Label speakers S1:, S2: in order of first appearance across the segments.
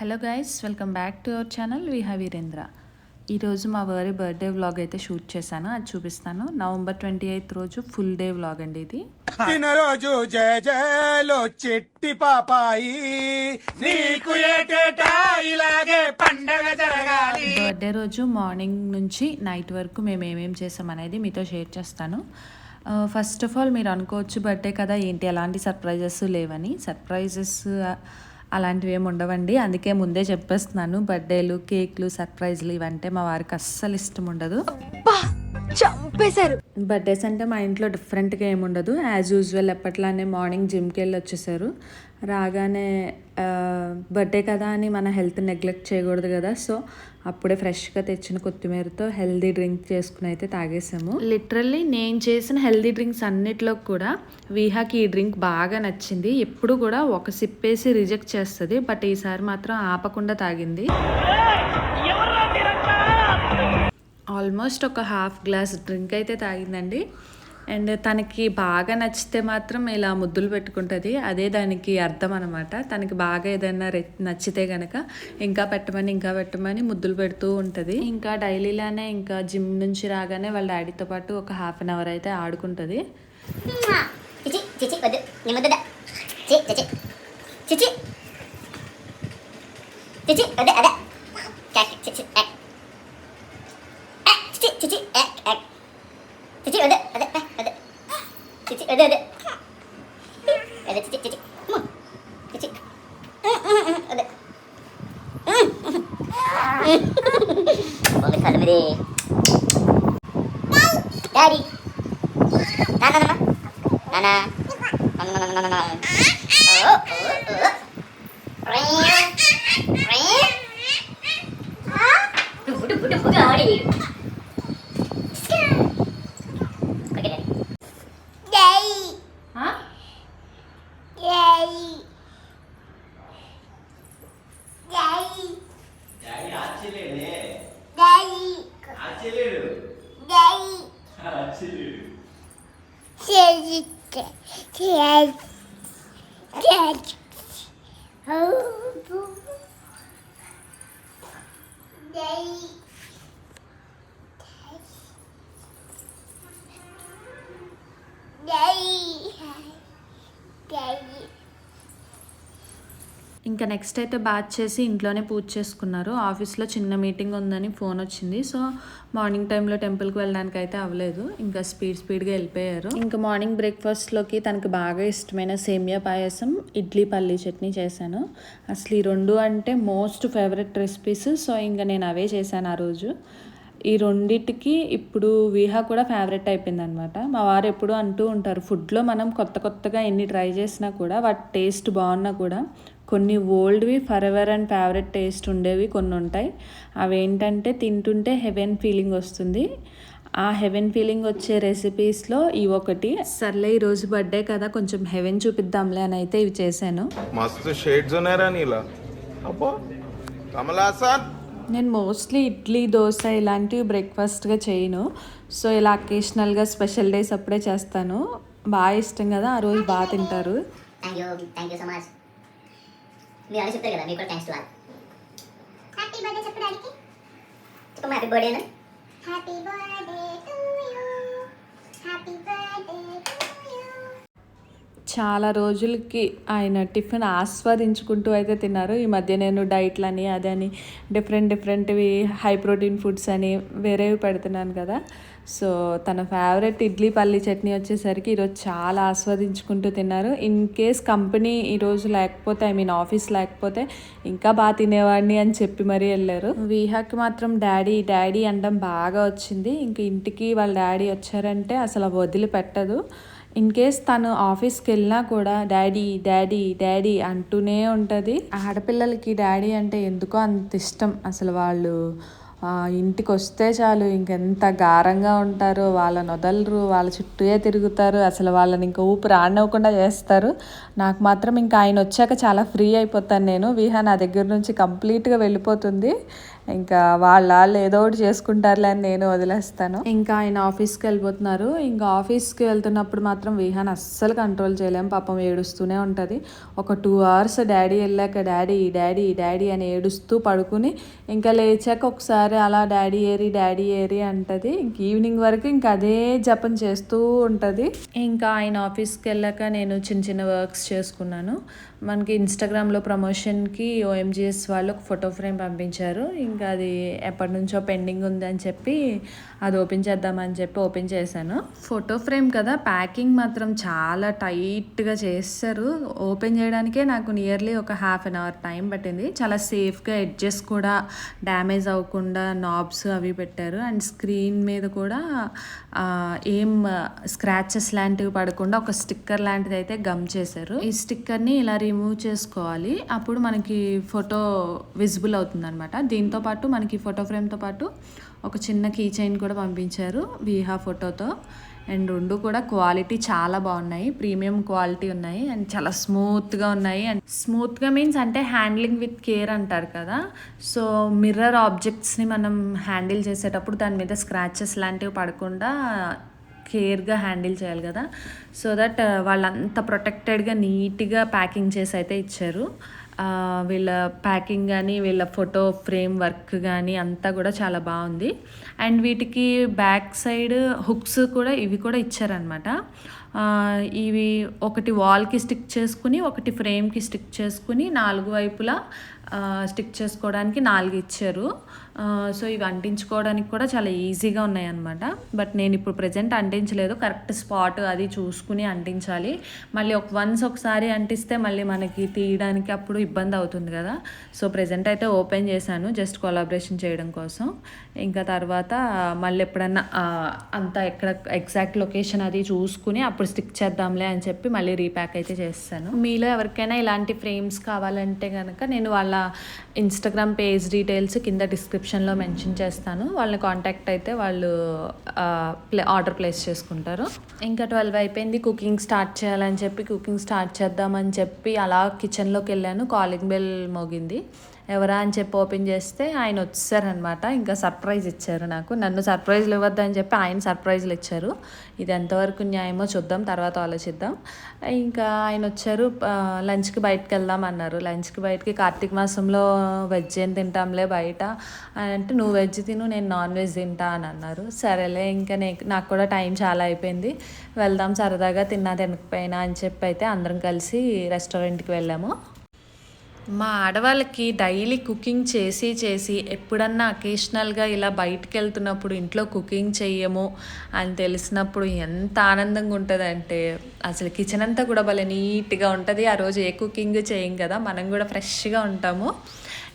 S1: Hello guys welcome back to our channel Viha Virendra. ఈరోజు మా వారి బర్త్డే వ్లాగ్ అయితే షూట్ చేశాను అది చూపిస్తాను. నవంబర్ ట్వంటీ ఎయిత్ రోజు ఫుల్ డే వ్లాగ్ అండి ఇది.
S2: రోజు జయ జయలో చెట్టి పాపాయి నీకు ఇలాగే పండగ జరగాలి.
S1: బర్త్డే రోజు మార్నింగ్ నుంచి నైట్ వరకు మేము ఏమేం చేసాం అనేది మీతో షేర్ చేస్తాను. ఫస్ట్ ఆఫ్ ఆల్ మీరు అనుకోవచ్చు బర్త్డే కదా ఏంటి? ఎలాంటి సర్ప్రైజెస్ లేవని. సర్ప్రైజెస్ అలాంటివి ఏమి ఉండవండి. అందుకే ముందే చెప్పేస్తున్నాను. బర్త్డేలు కేక్లు సర్ప్రైజ్లు ఇవంటే మా వారికి అస్సలు ఇష్టం ఉండదు.
S3: చంపేశారు.
S1: బర్త్డేస్ అంటే మా ఇంట్లో డిఫరెంట్గా ఏముండదు యాజ్ యూజువల్ ఎప్పట్లానే మార్నింగ్ జిమ్కి వెళ్ళి వచ్చేసారు. రాగానే బర్త్డే కదా అని మన హెల్త్ నెగ్లెక్ట్ చేయకూడదు కదా. సో అప్పుడే ఫ్రెష్గా తెచ్చిన కొత్తిమీరతో హెల్దీ డ్రింక్ చేసుకుని అయితే తాగేసాము. లిటరల్లీ నేను చేసిన హెల్దీ డ్రింక్స్ అన్నిట్లో కూడా వీహాకి ఈ డ్రింక్ బాగా నచ్చింది. ఎప్పుడు కూడా ఒక సిప్పేసి రిజెక్ట్ చేస్తుంది బట్ ఈసారి మాత్రం ఆపకుండా తాగింది. ఆల్మోస్ట్ ఒక హాఫ్ గ్లాస్ డ్రింక్ అయితే తాగిందండి. అండ్ తనకి బాగా నచ్చితే మాత్రం ఇలా ముద్దులు పెట్టుకుంటుంది. అదే దానికి అర్థం అనమాట తనకి బాగా ఏదైనా రె- నచ్చితే గనక ఇంకా పెట్టమని ఇంకా పెట్టమని ముద్దులు పెడుతూ ఉంటుంది. ఇంకా డైలీలానే ఇంకా జిమ్ నుంచి రాగానే వాళ్ళ డాడీతో పాటు ఒక హాఫ్ అన్ అవర్ అయితే ఆడుకుంటుంది.
S4: చిచి చిచి చిచి. అదే. క్యాక్ చిచి యాక్ యాక్ చిచి చిచి యాక్ యాక్ చిచి వద్దు అదే వద్దు చిచి వద్దు వద్దు వద్దు చిచి చిచి ము. చిచి వద్దు బాగుంది కాదు మీది డాడీ నాన్న నాన్న నాన్న నాన్న నాన్న
S1: ఇంకా నెక్స్ట్ అయితే బాత్ చేసి ఇంట్లోనే పూజ చేసుకున్నారు. ఆఫీస్లో చిన్న మీటింగ్ ఉందని ఫోన్ వచ్చింది. సో మార్నింగ్ టైంలో టెంపుల్కి వెళ్ళడానికి అయితే అవ్వలేదు. ఇంకా స్పీడ్ స్పీడ్గా వెళ్ళిపోయారు. ఇంకా మార్నింగ్ బ్రేక్ఫాస్ట్లోకి తనకు బాగా ఇష్టమైన సేమియా పాయసం ఇడ్లీ పల్లీ చట్నీ చేశాను. అసలు ఈ రెండు అంటే మోస్ట్ ఫేవరెట్ రెసిపీస్. సో ఇంకా నేను అవే చేశాను ఆ రోజు. ఈ రెండిటికి ఇప్పుడు విహా కూడా ఫేవరెట్ అయిపోయింది అనమాట మా వారు ఎప్పుడు అంటూ ఉంటారు ఫుడ్లో మనం కొత్త కొత్తగా ఎన్ని ట్రై చేసినా కూడా వాటి టేస్ట్ బాగున్నా కూడా కొన్ని ఓల్డ్వి for ever and favourite taste ఉండేవి కొన్ని ఉంటాయి అవేంటంటే తింటుంటే హెవెన్ ఫీలింగ్ వస్తుంది. ఆ హెవెన్ ఫీలింగ్ వచ్చే రెసిపీస్లో ఈ ఒకటి. సర్లే ఈరోజు బర్త్డే కదా కొంచెం హెవెన్ చూపిద్దాంలే అని అయితే ఇవి చేశాను.
S5: మస్తు షేడ్స్ ఉన్నారా నీలా. అబ్బో! కమలాసన్
S1: నేను మోస్ట్లీ ఇడ్లీ దోశ ఇలాంటివి బ్రేక్ఫాస్ట్గా చేయను. సో ఇలా అకేషనల్గా స్పెషల్ డేస్ అప్పుడే చేస్తాను. బాగా ఇష్టం కదా ఆ రోజు బాగా తింటారు.
S4: Thank you thank you so much మీరు అలా చెప్తారు కదా మీకు కూడా thanks to all happy birthday చెప్పు డాడీకి చెప్పమ్మా హ్యాపీ బర్త్డే అని happy birthday to you happy birthday to you
S1: చాలా రోజులకి ఆయన టిఫిన్ ఆస్వాదించుకుంటూ అయితే తిన్నారు. ఈ మధ్య నేను డైట్లని అదని డిఫరెంట్ డిఫరెంట్వి హై ప్రోటీన్ ఫుడ్స్ అని వేరేవి పెడుతున్నాను కదా. సో తన ఫేవరెట్ ఇడ్లీ పల్లి చట్నీ వచ్చేసరికి ఈరోజు చాలా ఆస్వాదించుకుంటూ తిన్నారు. ఇన్ కేస్ కంపెనీ ఈరోజు లేకపోతే ఐ మీన్ ఆఫీస్ లేకపోతే ఇంకా బాగా తినేవాడిని అని చెప్పి మరీ వెళ్ళారు. వీహాకి మాత్రం డాడీ డాడీ అనడం బాగా వచ్చింది. ఇంక ఇంటికి వాళ్ళ డాడీ వచ్చారంటే అసలు వదిలిపెట్టదు. ఇన్ కేస్ తను ఆఫీస్కి వెళ్ళినా కూడా డాడీ డాడీ డాడీ అంటూనే ఉంటుంది. ఆడపిల్లలకి డాడీ అంటే ఎందుకో అంత ఇష్టం. అసలు వాళ్ళు ఇంటికి వస్తే చాలు ఇంకెంత గారంగా ఉంటారు వాళ్ళని వదలరు వాళ్ళ చుట్టూయే తిరుగుతారు అసలు వాళ్ళని ఇంకా ఊపిరి ఆడనివ్వకుండా చేస్తారు. నాకు మాత్రం ఇంకా ఆయన వచ్చాక చాలా ఫ్రీ అయిపోతాను నేను. విహా నా దగ్గర నుంచి కంప్లీట్గా వెళ్ళిపోతుంది. ఇంకా వాళ్ళ వాళ్ళు ఏదో ఒకటి చేసుకుంటారులే అని నేను వదిలేస్తాను. ఇంకా ఆయన ఆఫీస్కి వెళ్ళిపోతున్నారు. ఇంకా ఆఫీస్కి వెళ్తున్నప్పుడు మాత్రం విహాన్ అస్సలు కంట్రోల్ చేయలేం. పాపం ఏడుస్తూనే ఉంటుంది. ఒక టూ అవర్స్ డాడీ వెళ్ళాక డాడీ డాడీ డాడీ అని ఏడుస్తూ పడుకుని ఇంకా లేచాక ఒకసారి అలా డాడీ ఏరి డాడీ ఏరి అంటది. ఇంక ఈవినింగ్ వరకు ఇంకా అదే జపం చేస్తూ ఉంటుంది. ఇంకా ఆయన ఆఫీస్కి వెళ్ళాక నేను చిన్న చిన్న వర్క్స్ చేసుకున్నాను. మనకి ఇన్స్టాగ్రామ్లో ప్రమోషన్కి ఓఎంజిఎస్ వాళ్ళు ఒక ఫోటో ఫ్రేమ్ పంపించారు. ఇంకా అది ఎప్పటి నుంచో పెండింగ్ ఉంది అని చెప్పి అది ఓపెన్ చేద్దామని చెప్పి ఓపెన్ చేశాను. ఫోటో ఫ్రేమ్ కదా ప్యాకింగ్ మాత్రం చాలా టైట్గా చేస్తారు. ఓపెన్ చేయడానికే నాకు నియర్లీ ఒక హాఫ్ అన్ అవర్ టైం పట్టింది. చాలా సేఫ్గా ఎడ్జెస్ కూడా డ్యామేజ్ అవ్వకుండా నాబ్స్ అవి పెట్టారు. అండ్ స్క్రీన్ మీద కూడా ఏం స్క్రాచెస్ లాంటివి పడకుండా ఒక స్టిక్కర్ లాంటిది అయితే గమ్ చేశారు. ఈ స్టిక్కర్ని ఇలా రిమూవ్ చేసుకోవాలి. అప్పుడు మనకి ఫోటో విజిబుల్ అవుతుంది అనమాట దీంతో పాటు మనకి ఫోటో ఫ్రేమ్తో పాటు ఒక చిన్న కీ చైన్ కూడా పంపించారు వీహా ఫోటోతో అండ్ రెండు కూడా క్వాలిటీ చాలా బాగున్నాయి. ప్రీమియం క్వాలిటీ ఉన్నాయి అండ్ చాలా స్మూత్గా ఉన్నాయి. అండ్ స్మూత్గా మీన్స్ అంటే హ్యాండ్లింగ్ విత్ కేర్ అంటారు కదా. సో మిర్రర్ ఆబ్జెక్ట్స్ని మనం హ్యాండిల్ చేసేటప్పుడు దాని మీద స్క్రాచెస్ లాంటివి పడకుండా కేర్గా హ్యాండిల్ చేయాలి కదా. సో దట్ వాళ్ళంత ప్రొటెక్టెడ్గా నీట్గా ప్యాకింగ్ చేసి అయితే ఇచ్చారు. వీళ్ళ ప్యాకింగ్ కానీ వీళ్ళ ఫోటో ఫ్రేమ్ వర్క్ కానీ అంతా కూడా చాలా బాగుంది. అండ్ వీటికి బ్యాక్ సైడ్ హుక్స్ కూడా ఇవి కూడా ఇచ్చారనమాట ఇవి ఒకటి వాల్కి స్టిక్ చేసుకుని ఒకటి ఫ్రేమ్కి స్టిక్ చేసుకుని నాలుగు వైపులా స్టిక్ చేసుకోవడానికి నాలుగు ఇచ్చారు. సో ఇవి అంటించుకోవడానికి కూడా చాలా ఈజీగా ఉన్నాయి అనమాట బట్ నేను ఇప్పుడు ప్రజెంట్ అంటించలేదు. కరెక్ట్ స్పాట్ అది చూసుకుని అంటించాలి. మళ్ళీ ఒక వన్స్ ఒకసారి అంటిస్తే మళ్ళీ మనకి తీయడానికి అప్పుడు ఇబ్బంది అవుతుంది కదా. సో ప్రజెంట్ అయితే ఓపెన్ చేశాను జస్ట్ కొలాబరేషన్ చేయడం కోసం. ఇంకా తర్వాత మళ్ళీ ఎప్పుడన్నా అంత ఎక్కడ ఎగ్జాక్ట్ లొకేషన్ అది చూసుకుని అప్పుడు స్టిక్ చేద్దాంలే అని చెప్పి మళ్ళీ రీప్యాక్ అయితే చేస్తాను. మీలో ఎవరికైనా ఇలాంటి ఫ్రేమ్స్ కావాలంటే కనుక నేను వాళ్ళ ఇన్స్టాగ్రామ్ పేజ్ డీటెయిల్స్ కింద డిస్క్రిప్షన్ డిస్క్రిప్షన్లో మెన్షన్ చేస్తాను. వాళ్ళని కాంటాక్ట్ అయితే వాళ్ళు ప్లే ఆర్డర్ ప్లేస్ చేసుకుంటారు. ఇంకా ట్వెల్వ్ అయిపోయింది. కుకింగ్ స్టార్ట్ చేయాలని చెప్పి కుకింగ్ స్టార్ట్ చేద్దామని చెప్పి అలా కిచెన్లోకి వెళ్ళాను. కాలింగ్ బెల్ మోగింది. ఎవరా అని చెప్పి ఓపెన్ చేస్తే ఆయన వచ్చారనమాట ఇంకా సర్ప్రైజ్ ఇచ్చారు నాకు. నన్ను సర్ప్రైజ్లు ఇవ్వద్దని చెప్పి ఆయన సర్ప్రైజ్లు ఇచ్చారు. ఇది ఎంతవరకు న్యాయమో చూద్దాం తర్వాత ఆలోచిద్దాం. ఇంకా ఆయన వచ్చారు లంచ్కి బయటకు వెళ్దాం అన్నారు. లంచ్కి బయటకి కార్తీక మాసంలో వెజ్ ఏం తింటాంలే బయట. అంటే నువ్వు వెజ్ తిను నేను నాన్ వెజ్ తింటా అని అన్నారు. సరేలే ఇంకా నాకు కూడా టైం చాలా అయిపోయింది. వెళ్దాం సరదాగా తిన్నా తినకపోయినా అని చెప్పి అయితే అందరం కలిసి రెస్టారెంట్కి వెళ్ళాము. మా ఆడవాళ్ళకి డైలీ కుకింగ్ చేసి చేసి ఎప్పుడన్నా అకేషనల్గా ఇలా బయటికి వెళ్తున్నప్పుడు ఇంట్లో కుకింగ్ చెయ్యము అని తెలిసినప్పుడు ఎంత ఆనందంగా ఉంటుందంటే అసలు కిచెన్ అంతా కూడా భలే నీట్గా ఉంటుంది. ఆ రోజు ఏ కుకింగ్ చేయం కదా మనం కూడా ఫ్రెష్గా ఉంటాము.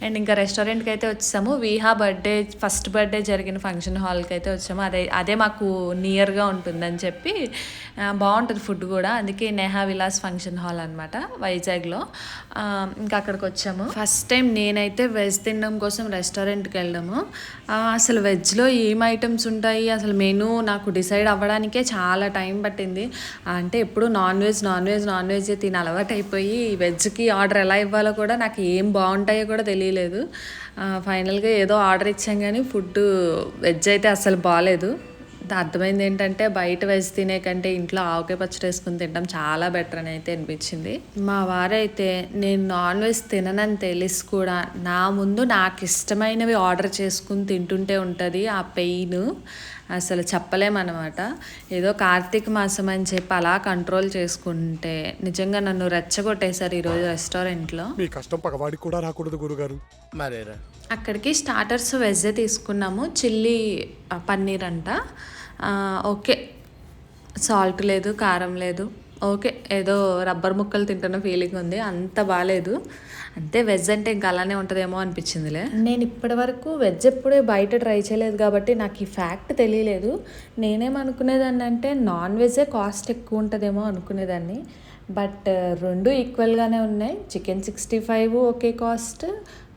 S1: అండ్ ఇంకా రెస్టారెంట్కి అయితే వచ్చాము. వీహా బర్త్డే ఫస్ట్ బర్త్డే జరిగిన ఫంక్షన్ హాల్కి అయితే వచ్చాము. అదే అదే మాకు నియర్గా ఉంటుందని చెప్పి బాగుంటుంది ఫుడ్ కూడా. అందుకే నేహా విలాస్ ఫంక్షన్ హాల్ అనమాట వైజాగ్లో. ఇంకా అక్కడికి వచ్చాము. ఫస్ట్ టైం నేనైతే వెజ్ తినడం కోసం రెస్టారెంట్కి వెళ్ళాము అసలు వెజ్లో ఏం ఐటమ్స్ ఉంటాయి? అసలు మెనూ నాకు డిసైడ్ అవ్వడానికే చాలా టైం పట్టింది. అంటే ఎప్పుడు non veg non veg non veg తిని అలవాటు అయిపోయి వెజ్కి ఆర్డర్ ఎలా ఇవ్వాలో కూడా నాకు ఏం బాగుంటాయో కూడా తెలియదు తెలియలేదు ఫైనల్గా ఏదో ఆర్డర్ ఇచ్చాం కానీ ఫుడ్ వెజ్ అయితే అసలు బాగాలేదు అర్థమైంది ఏంటంటే బయట వెజ్ తినే కంటే ఇంట్లో ఆవకాయ పచ్చడి వేసుకుని తినడం చాలా బెటర్ అని అయితే అనిపించింది. మా వారైతే నేను నాన్ వెజ్ తిననని తెలిసి కూడా నా ముందు నాకు ఇష్టమైనవి ఆర్డర్ చేసుకుని తింటుంటే ఉంటుంది ఆ పెయిన్. అసలు చెప్పలేమన్నమాట. ఏదో కార్తీక మాసం అని చెప్పి అలా కంట్రోల్ చేసుకుంటే నిజంగా నన్ను రెచ్చగొట్టేశారు ఈరోజు రెస్టారెంట్లో
S6: మీ కష్టం పగవాడికి కూడా రాకూడదు గురుగారు.
S5: మరేరా?
S1: అక్కడికి స్టార్టర్స్ వెజ్ తీసుకున్నాము. చిల్లీ పన్నీర్ అంట ఆ, ఓకే. సాల్ట్ లేదు కారం లేదు. ఓకే ఏదో రబ్బర్ ముక్కలు తింటున్న ఫీలింగ్ ఉంది. అంత బాగాలేదు అంతే వెజ్ అంటే ఇంకా అలానే ఉంటుందేమో అనిపించిందిలే. నేను ఇప్పటి వరకు వెజ్ ఎప్పుడే బయట ట్రై చేయలేదు కాబట్టి నాకు ఈ ఫ్యాక్ట్ తెలియలేదు. నేనేమనుకునేదాన్ని అంటే నాన్ వెజే కాస్ట్ ఎక్కువ ఉంటుందేమో అనుకునేదాన్ని. బట్ రెండు ఈక్వల్గానే ఉన్నాయి. చికెన్ సిక్స్టీ ఫైవ్ ఒకే కాస్ట్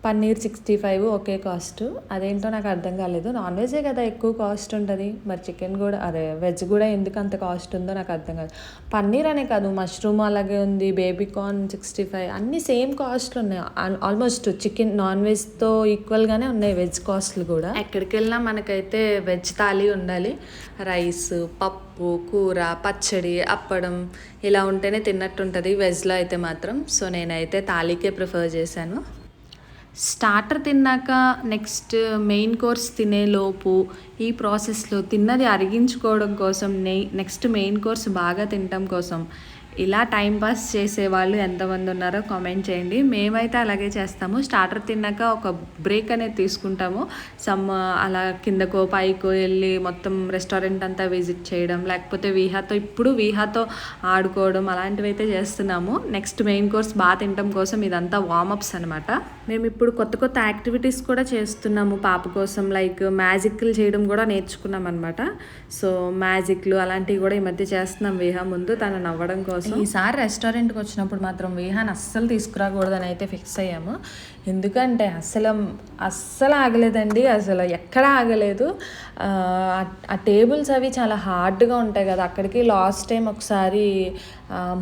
S1: పన్నీర్ సిక్స్టీ ఫైవ్ ఒకే కాస్ట్. అదేంటో నాకు అర్థం కాలేదు. నాన్ వెజే కదా ఎక్కువ కాస్ట్ ఉంటుంది. మరి చికెన్ కూడా అదే వెజ్ కూడా ఎందుకు అంత కాస్ట్ ఉందో నాకు అర్థం కాదు. పన్నీర్ అనే కాదు మష్రూమ్ అలాగే ఉంది బేబీ కార్న్ సిక్స్టీ ఫైవ్ అన్నీ సేమ్ కాస్ట్లు ఉన్నాయి. ఆల్మోస్ట్ చికెన్ నాన్ వెజ్తో ఈక్వల్గానే ఉన్నాయి వెజ్ కాస్ట్లు కూడా. ఎక్కడికి వెళ్ళినా మనకైతే వెజ్ థాలీ ఉండాలి. రైస్ పప్పు కూర పచ్చడి అప్పడం ఇలా ఉంటేనే తిన్నట్టు ఉంటుంది వెజ్లో అయితే మాత్రం. సో నేనైతే థాలీకే ప్రిఫర్ చేశాను. స్టార్టర్ తిన్నాక నెక్స్ట్ మెయిన్ కోర్స్ తినేలోపు ఈ ప్రాసెస్లో తిన్నది అరిగించుకోవడం కోసం నెక్స్ట్ మెయిన్ కోర్స్ బాగా తినటం కోసం ఇలా టైం పాస్ చేసే వాళ్ళు ఎంతమంది ఉన్నారో కామెంట్ చేయండి. మేమైతే అలాగే చేస్తాము. స్టార్టర్ తిన్నాక ఒక బ్రేక్ అనేది తీసుకుంటాము. సమ్ అలా కిందకో పైకో వెళ్ళి మొత్తం రెస్టారెంట్ అంతా విజిట్ చేయడం లేకపోతే వీహాతో ఇప్పుడు వీహాతో ఆడుకోవడం అలాంటివి అయితే చేస్తున్నాము. నెక్స్ట్ మెయిన్ కోర్స్ బాగా తినడం కోసం ఇదంతా వార్మప్స్ అనమాట మేము ఇప్పుడు కొత్త కొత్త యాక్టివిటీస్ కూడా చేస్తున్నాము. పాప కోసం లైక్ మ్యాజిక్లు చేయడం కూడా నేర్చుకున్నాం అనమాట సో మ్యాజిక్లు అలాంటివి కూడా ఈ మధ్య చేస్తున్నాం. విహా ముందు తను నవ్వడం కోసం. ఈసారి రెస్టారెంట్కి వచ్చినప్పుడు మాత్రం విహాన్ అస్సలు తీసుకురాకూడదని అయితే ఫిక్స్ అయ్యాము. ఎందుకంటే అస్సలు అస్సలు ఆగలేదండి. అసలు ఎక్కడ ఆగలేదు. ఆ, టేబుల్స్ అవి చాలా హార్డ్గా ఉంటాయి కదా. అక్కడికి లాస్ట్ టైం ఒకసారి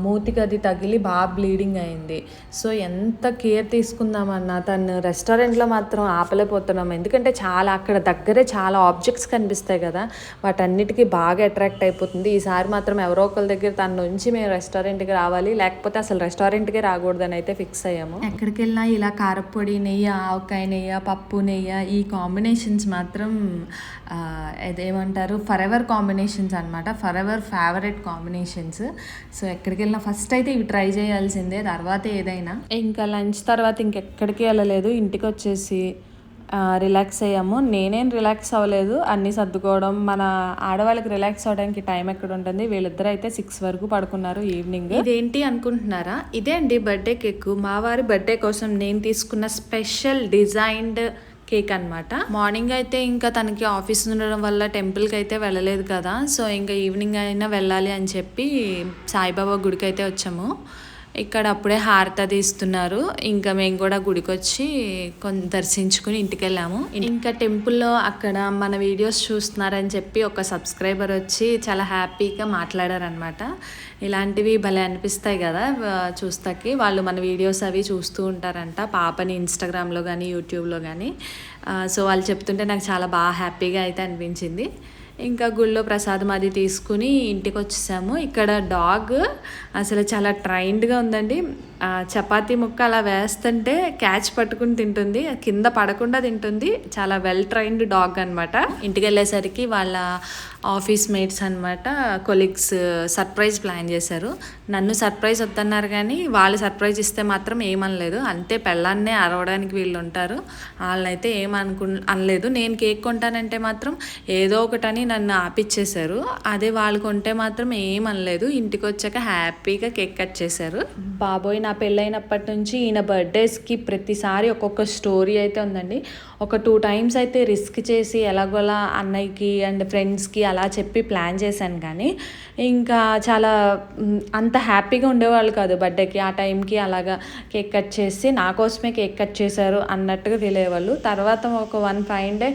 S1: మూతికి అది తగిలి బాగా బ్లీడింగ్ అయింది. సో ఎంత కేర్ తీసుకుందామన్నా తను రెస్టారెంట్లో మాత్రం ఆపలేకపోతున్నాం. ఎందుకంటే చాలా అక్కడ దగ్గరే చాలా ఆబ్జెక్ట్స్ కనిపిస్తాయి కదా. వాటన్నిటికీ బాగా అట్రాక్ట్ అయిపోతుంది. ఈసారి మాత్రం ఎవరో ఒకరి దగ్గర తన నుంచి మేము రెస్టారెంట్కి రావాలి. లేకపోతే అసలు రెస్టారెంట్కే రాకూడదని అయితే ఫిక్స్ అయ్యాము. ఎక్కడికి వెళ్ళినా ఇలా కారపొడి నెయ్యి ఆవకాయ నెయ్యి పప్పు నెయ్యి ఈ కాంబినేషన్స్ మాత్రం ఏమంటారు ఫర్ ఎవర్ కాంబినేషన్స్ అనమాట for ever favourite combinations so ఎక్కడికి వెళ్ళినా ఫస్ట్ అయితే ఇవి ట్రై చేయాల్సిందే తర్వాత ఏదైనా. ఇంకా లంచ్ తర్వాత ఇంకెక్కడికి వెళ్ళలేదు ఇంటికి వచ్చేసి రిలాక్స్ అయ్యాము. నేనేం రిలాక్స్ అవ్వలేదు అన్నీ సర్దుకోవడం. మన ఆడవాళ్ళకి రిలాక్స్ అవ్వడానికి టైం ఎక్కడ ఉంటుంది? వీళ్ళిద్దరు అయితే సిక్స్ వరకు పడుకున్నారు ఈవినింగ్ ఇదేంటి అనుకుంటున్నారా? ఇదే అండి బర్త్డే కేక్ మా వారి బర్త్డే కోసం నేను తీసుకున్న స్పెషల్ డిజైన్డ్ కేక్ అనమాట మార్నింగ్ అయితే ఇంకా తనకి ఆఫీస్ ఉండడం వల్ల టెంపుల్కి అయితే వెళ్ళలేదు కదా. సో ఇంకా ఈవినింగ్ అయినా వెళ్ళాలి అని చెప్పి సాయిబాబా గుడికి అయితే వచ్చాము. ఇక్కడ అప్పుడే హారత తీస్తున్నారు ఇంకా మేము కూడా గుడికి వచ్చి దర్శించుకుని ఇంటికి వెళ్ళాము ఇంకా టెంపుల్లో అక్కడ మన వీడియోస్ చూస్తున్నారని చెప్పి ఒక సబ్స్క్రైబర్ వచ్చి చాలా హ్యాపీగా మాట్లాడారనమాట ఇలాంటివి భలే అనిపిస్తాయి కదా చూస్తాకి. వాళ్ళు మన వీడియోస్ అవి చూస్తూ ఉంటారంట పాపని ఇన్స్టాగ్రామ్లో కానీ యూట్యూబ్లో కానీ సో వాళ్ళు చెప్తుంటే నాకు చాలా బాగా హ్యాపీగా అయితే అనిపించింది. ఇంకా గుళ్ళో ప్రసాదం అది తీసుకుని ఇంటికి వచ్చేసాము ఇక్కడ డాగ్ అసలు చాలా ట్రైన్డ్గా ఉందండి. చపాతీ ముక్క అలా వేస్తుంటే క్యాచ్ పట్టుకుని తింటుంది. కింద పడకుండా తింటుంది. చాలా వెల్ ట్రైన్డ్ డాగ్ అనమాట ఇంటికి వెళ్ళేసరికి వాళ్ళ ఆఫీస్ మేట్స్ అనమాట కొలీగ్స్ సర్ప్రైజ్ ప్లాన్ చేశారు. నన్ను సర్ప్రైజ్ వద్దన్నారు కానీ వాళ్ళు సర్ప్రైజ్ ఇస్తే మాత్రం ఏమనలేదు. అంతే పెళ్ళాన్నే అరవడానికి వీళ్ళు ఉంటారు. వాళ్ళనైతే ఏమనుకు అనలేదు. నేను కేక్ కొంటానంటే మాత్రం ఏదో ఒకటని నన్ను ఆపిచ్చేశారు. అదే వాళ్ళు కొంటే మాత్రం ఏమనలేదు. ఇంటికి వచ్చాక హ్యాపీగా కేక్ కట్ చేశారు. బాబోయ్ నా పెళ్ళైనప్పటి నుంచి ఈయన బర్త్డేస్కి ప్రతిసారి ఒక్కొక్క స్టోరీ అయితే ఉందండి. ఒక టూ టైమ్స్ అయితే రిస్క్ చేసి ఎలాగోలా అన్నయ్యకి అండ్ ఫ్రెండ్స్కి అలా చెప్పి ప్లాన్ చేశాను కానీ ఇంకా చాలా అంత హ్యాపీగా ఉండేవాళ్ళు కాదు బర్త్డేకి. ఆ టైంకి అలాగా కేక్ కట్ చేసి నా కోసమే కేక్ కట్ చేశారు అన్నట్టుగా ఫీల్ అయ్యేవాళ్ళు. తర్వాత ఒక వన్ ఫైవ్ డే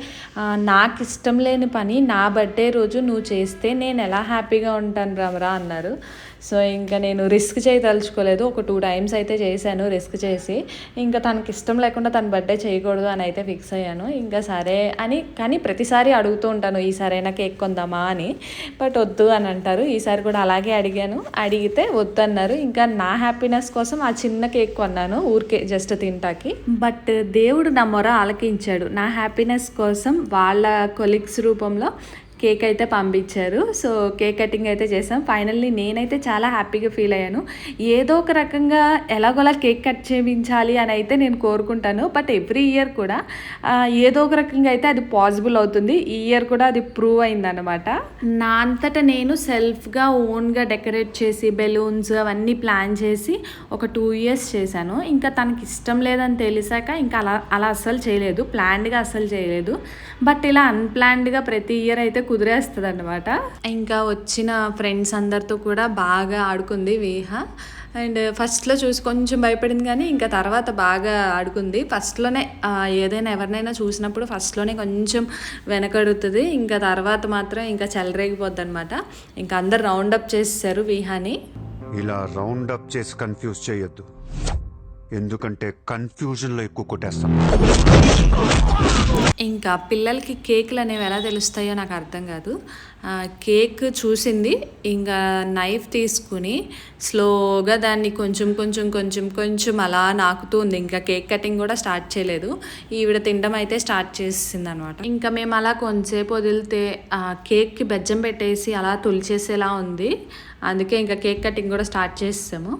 S1: నాకు ఇష్టం లేని పని నా బర్త్డే రోజు నువ్వు చేస్తే నేను ఎలా హ్యాపీగా ఉంటాను రామరా అన్నారు. సో ఇంకా నేను రిస్క్ చేయదలుచుకోలేదు. ఒక టూ టైమ్స్ అయితే చేశాను రిస్క్ చేసి. ఇంకా తనకి ఇష్టం లేకుండా తన బర్త్డే చేయకూడదు అని అయితే ఫిక్స్ అయ్యాను. ఇంకా సరే అని కానీ ప్రతిసారి అడుగుతూ ఉంటాను ఈసారైనా కేక్ కొందామా? అని. బట్ వద్దు అని అంటారు. ఈసారి కూడా అలాగే అడిగాను. అడిగితే వద్దు అన్నారు ఇంకా నా హ్యాపీనెస్ కోసం ఆ చిన్న కేక్ కొన్నాను. ఊరికే జస్ట్ తింటాకి. బట్ దేవుడు నా మొర ఆలకించాడు. నా హ్యాపీనెస్ కోసం వాళ్ళ కొలిగ్స్ రూపంలో కేక్ అయితే పంపించారు. సో కేక్ కటింగ్ అయితే చేసాం. ఫైనల్లీ నేనైతే చాలా హ్యాపీగా ఫీల్ అయ్యాను. ఏదో ఒక రకంగా ఎలాగోలా కేక్ కట్ చేయించాలి అని అయితే నేను కోరుకుంటాను. బట్ ఎవ్రీ ఇయర్ కూడా ఏదో ఒక రకంగా అయితే అది పాసిబుల్ అవుతుంది. ఈ ఇయర్ కూడా అది ప్రూవ్ అయిందనమాట నా అంతటా నేను సెల్ఫ్గా ఓన్గా డెకరేట్ చేసి బెలూన్స్ అవన్నీ ప్లాన్ చేసి ఒక టూ ఇయర్స్ చేశాను. ఇంకా తనకి ఇష్టం లేదని తెలిసాక ఇంకా అలా అలా అస్సలు చేయలేదు. ప్లాన్డ్గా అస్సలు చేయలేదు. బట్ ఇలా అన్ప్లాన్డ్గా ప్రతి ఇయర్ అయితే కుదిరేస్తుంది అనమాట ఇంకా వచ్చిన ఫ్రెండ్స్ అందరితో కూడా బాగా ఆడుకుంది వీహ. అండ్ ఫస్ట్లో చూసి కొంచెం భయపడింది కానీ ఇంకా తర్వాత బాగా ఆడుకుంది. ఫస్ట్లోనే ఏదైనా ఎవరినైనా చూసినప్పుడు ఫస్ట్లోనే కొంచెం వెనకడుతుంది ఇంకా తర్వాత మాత్రం ఇంకా చెలరేగిపోద్ది అనమాట ఇంకా అందరు రౌండ్ అప్ చేసేసారు విహాని.
S7: ఇలా రౌండ్ అప్ చేసి కన్ఫ్యూజ్ చేయొద్దు. ఎందుకంటే కన్ఫ్యూజన్లో ఎక్కువ కొట్టేస్తాం.
S1: ఇంకా పిల్లలకి కేకులు అనేవి ఎలా తెలుస్తాయో నాకు అర్థం కాదు. కేక్ చూసింది ఇంకా నైఫ్ తీసుకుని స్లోగా దాన్ని కొంచెం కొంచెం కొంచెం కొంచెం అలా నాకుతూ ఉంది. ఇంకా కేక్ కటింగ్ కూడా స్టార్ట్ చేయలేదు. ఈవిడ తినడం అయితే స్టార్ట్ చేసింది అనమాట ఇంకా మేము అలా కొంచెంసేపు వదిలితే కేక్కి బెజ్జం పెట్టేసి అలా తులిచేసేలా ఉంది. అందుకే ఇంకా కేక్ కటింగ్ కూడా స్టార్ట్ చేసాము